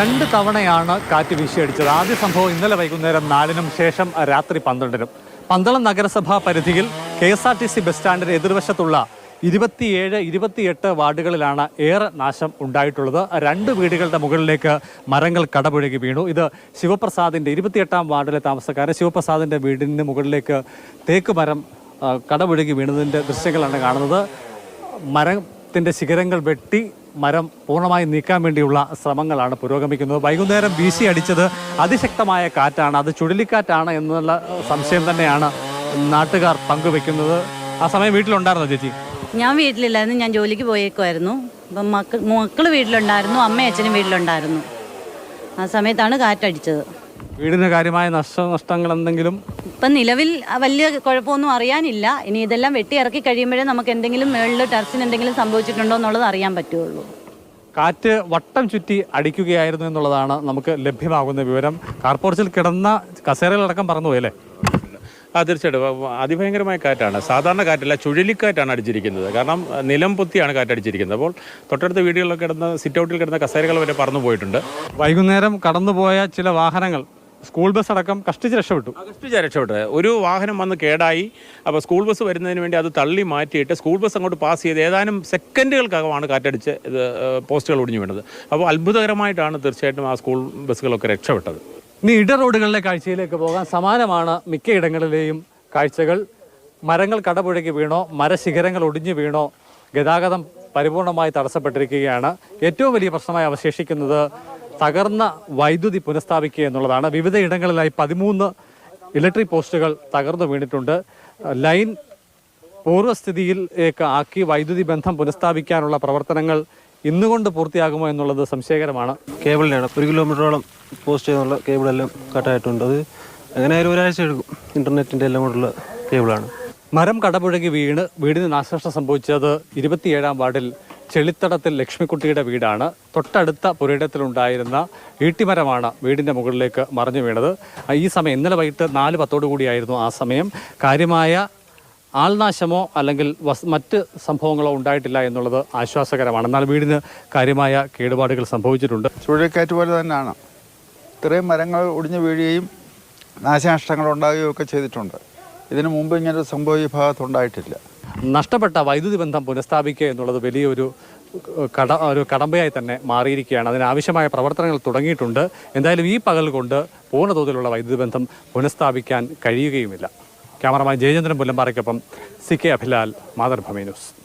രണ്ട് തവണയാണ് കാറ്റ് വീശിയടിച്ചത്. ആദ്യ സംഭവം ഇന്നലെ വൈകുന്നേരം നാലിനും ശേഷം രാത്രി പന്ത്രണ്ടിനും. പന്തളം നഗരസഭാ പരിധിയിൽ K S R T C bus സ്റ്റാൻഡിന് എതിർവശത്തുള്ള ഇരുപത്തിയേഴ് ഇരുപത്തിയെട്ട് വാർഡുകളിലാണ് ഏറെ നാശം ഉണ്ടായിട്ടുള്ളത്. രണ്ട് വീടുകളുടെ മുകളിലേക്ക് മരങ്ങൾ കടപുഴകി വീണു. ഇത് ശിവപ്രസാദിന്റെ ഇരുപത്തിയെട്ടാം വാർഡിലെ താമസക്കാരൻ ശിവപ്രസാദിന്റെ വീടിന് മുകളിലേക്ക് തേക്ക് മരം കടപുഴകി വീണതിന്റെ ദൃശ്യങ്ങളാണ് കാണുന്നത്. മരത്തിന്റെ ശിഖരങ്ങൾ വെട്ടി മരം പൂർണമായി നീക്കാൻ വേണ്ടിയുള്ള ശ്രമങ്ങളാണ് പുരോഗമിക്കുന്നത്. വൈകുന്നേരം വീശി അടിച്ചത് അതിശക്തമായ കാറ്റാണ്. അത് ചുഴലിക്കാറ്റാണ് എന്നുള്ള സംശയം തന്നെയാണ് നാട്ടുകാർ പങ്കുവെക്കുന്നത്. ആ സമയം വീട്ടിലുണ്ടായിരുന്നോ ചേച്ചി? ഞാൻ വീട്ടിലില്ലായിരുന്നു. ഞാൻ ജോലിക്ക് പോയേക്കുമായിരുന്നു അപ്പം മക്കൾ മക്കൾ വീട്ടിലുണ്ടായിരുന്നു. അമ്മയും അച്ഛനും വീട്ടിലുണ്ടായിരുന്നു. ആ സമയത്താണ് കാറ്റടിച്ചത്. വീടിന് കാര്യമായ നഷ്ടനഷ്ടങ്ങൾ എന്തെങ്കിലും ഇപ്പം നിലവിൽ വലിയ കുഴപ്പമൊന്നും അറിയാനില്ല. ഇനി ഇതെല്ലാം വെട്ടി ഇറക്കി കഴിയുമ്പോഴേ നമുക്ക് എന്തെങ്കിലും മേളിൽ ടെറസിന് എന്തെങ്കിലും സംഭവിച്ചിട്ടുണ്ടോ എന്നുള്ളത് അറിയാൻ പറ്റുള്ളൂ കാറ്റ് വട്ടം ചുറ്റി അടിക്കുകയായിരുന്നു എന്നുള്ളതാണ് നമുക്ക് ലഭ്യമാകുന്ന വിവരം. കാർപോർച്ചിൽ കിടന്ന കസേരകളടക്കം പറഞ്ഞു പോയല്ലേ ആ തീർച്ചയായിട്ടും. അതിഭയങ്കരമായ കാറ്റാണ്. സാധാരണ കാറ്റല്ല ചുഴലിക്കാറ്റാണ് അടിച്ചിരിക്കുന്നത്. കാരണം നിലം പൊത്തിയാണ് കാറ്റടിച്ചിരിക്കുന്നത്. അപ്പോൾ തൊട്ടടുത്ത വീടുകളിലൊക്കെ കിടന്ന സിറ്റ് ഔട്ടിൽ കിടന്ന കസേരകൾ വരെ പറന്നു പോയിട്ടുണ്ട് വൈകുന്നേരം കടന്നുപോയ ചില വാഹനങ്ങൾ സ്കൂൾ ബസ് അടക്കം കഷ്ടിച്ച് രക്ഷപ്പെട്ടു. കഷ്ടിച്ച് രക്ഷപ്പെട്ടത് ഒരു വാഹനം വന്ന് കേടായി. അപ്പോൾ സ്കൂൾ ബസ് വരുന്നതിന് വേണ്ടി അത് തള്ളി മാറ്റിയിട്ട് സ്കൂൾ ബസ് അങ്ങോട്ട് പാസ് ചെയ്ത് ഏതാനും സെക്കൻഡുകൾക്കകമാണ് കാറ്റടിച്ച് ഇത് പോസ്റ്റുകൾ ഒടിഞ്ഞു വീണത്. അപ്പോൾ അത്ഭുതകരമായിട്ടാണ് തീർച്ചയായിട്ടും ആ സ്കൂൾ ബസ്സുകളൊക്കെ രക്ഷപ്പെട്ടത്. ഇനി ഇട റോഡുകളിലെ കാഴ്ചയിലേക്ക് പോകാൻ സമാനമാണ് മിക്ക ഇടങ്ങളിലെയും കാഴ്ചകൾ. മരങ്ങൾ കടപുഴകി വീണോ മരശിഖരങ്ങൾ ഒടിഞ്ഞു വീണോ ഗതാഗതം പരിപൂർണമായി തടസ്സപ്പെട്ടിരിക്കുകയാണ്. ഏറ്റവും വലിയ പ്രശ്നമായി അവശേഷിക്കുന്നത് തകർന്ന വൈദ്യുതി പുനഃസ്ഥാപിക്കുക എന്നുള്ളതാണ്. വിവിധ ഇടങ്ങളിലായി പതിമൂന്ന് ഇലക്ട്രിക് പോസ്റ്റുകൾ തകർന്നു വീണിട്ടുണ്ട്. ലൈൻ പൂർവസ്ഥിതിയിലേക്ക് ആക്കി വൈദ്യുതി ബന്ധം പുനഃസ്ഥാപിക്കാനുള്ള പ്രവർത്തനങ്ങൾ ഇന്നുകൊണ്ട് പൂർത്തിയാകുമോ എന്നുള്ളത് സംശയകരമാണ്. കേബിളിനാണ് ഒരു കിലോമീറ്ററോളം പോസ്റ്റ് എന്നുള്ള കേബിളെല്ലാം കട്ടായിട്ടുണ്ട്. അത് എങ്ങനെയായാലും ഒരാഴ്ച എടുക്കും. ഇന്റർനെറ്റിന്റെ എല്ലാം കൊണ്ടുള്ള കേബിളാണ്. മരം കടപുഴകി വീണ് വീടിന് നാശനഷ്ടം സംഭവിച്ചത് ഇരുപത്തിയേഴാം വാർഡിൽ ചെളിത്തടത്തിൽ ലക്ഷ്മിക്കുട്ടിയുടെ വീടാണ്. തൊട്ടടുത്ത പുരയിടത്തിലുണ്ടായിരുന്ന ഈട്ടിമരമാണ് വീടിന്റെ മുകളിലേക്ക് മറിഞ്ഞു വീണത്. ഈ സമയം ഇന്നലെ വൈകിട്ട് നാല് പത്തോടു കൂടിയായിരുന്നു ആ സമയം. കാര്യമായ ആൾനാശമോ അല്ലെങ്കിൽ വസ് മറ്റ് സംഭവങ്ങളോ ഉണ്ടായിട്ടില്ല എന്നുള്ളത് ആശ്വാസകരമാണ്. എന്നാൽ വീടിന് കാര്യമായ കേടുപാടുകൾ സംഭവിച്ചിട്ടുണ്ട്. ചുഴലിക്കാറ്റ് പോലെ തന്നെയാണ്. ഇത്രയും മരങ്ങൾ ഒടിഞ്ഞു വീഴുകയും നാശനഷ്ടങ്ങൾ ഉണ്ടാകുകയും ഒക്കെ ചെയ്തിട്ടുണ്ട്. ഇതിനു മുമ്പ് ഇങ്ങനൊരു സംഭവം ഈ ഭാഗത്തുണ്ടായിട്ടില്ല നഷ്ടപ്പെട്ട വൈദ്യുതി ബന്ധം പുനഃസ്ഥാപിക്കുക എന്നുള്ളത് വലിയൊരു കട ഒരു കടമ്പയായി തന്നെ മാറിയിരിക്കുകയാണ്. അതിനാവശ്യമായ പ്രവർത്തനങ്ങൾ തുടങ്ങിയിട്ടുണ്ട്. എന്തായാലും ഈ പകൽ കൊണ്ട് പൂർണ തോതിലുള്ള വൈദ്യുതി ബന്ധം പുനഃസ്ഥാപിക്കാൻ കഴിയുകയുമില്ല. Cameraman Jayachandran പുല്ലമ്പാറയ്ക്കൊപ്പം C K Abhilal Mathrubhumi news.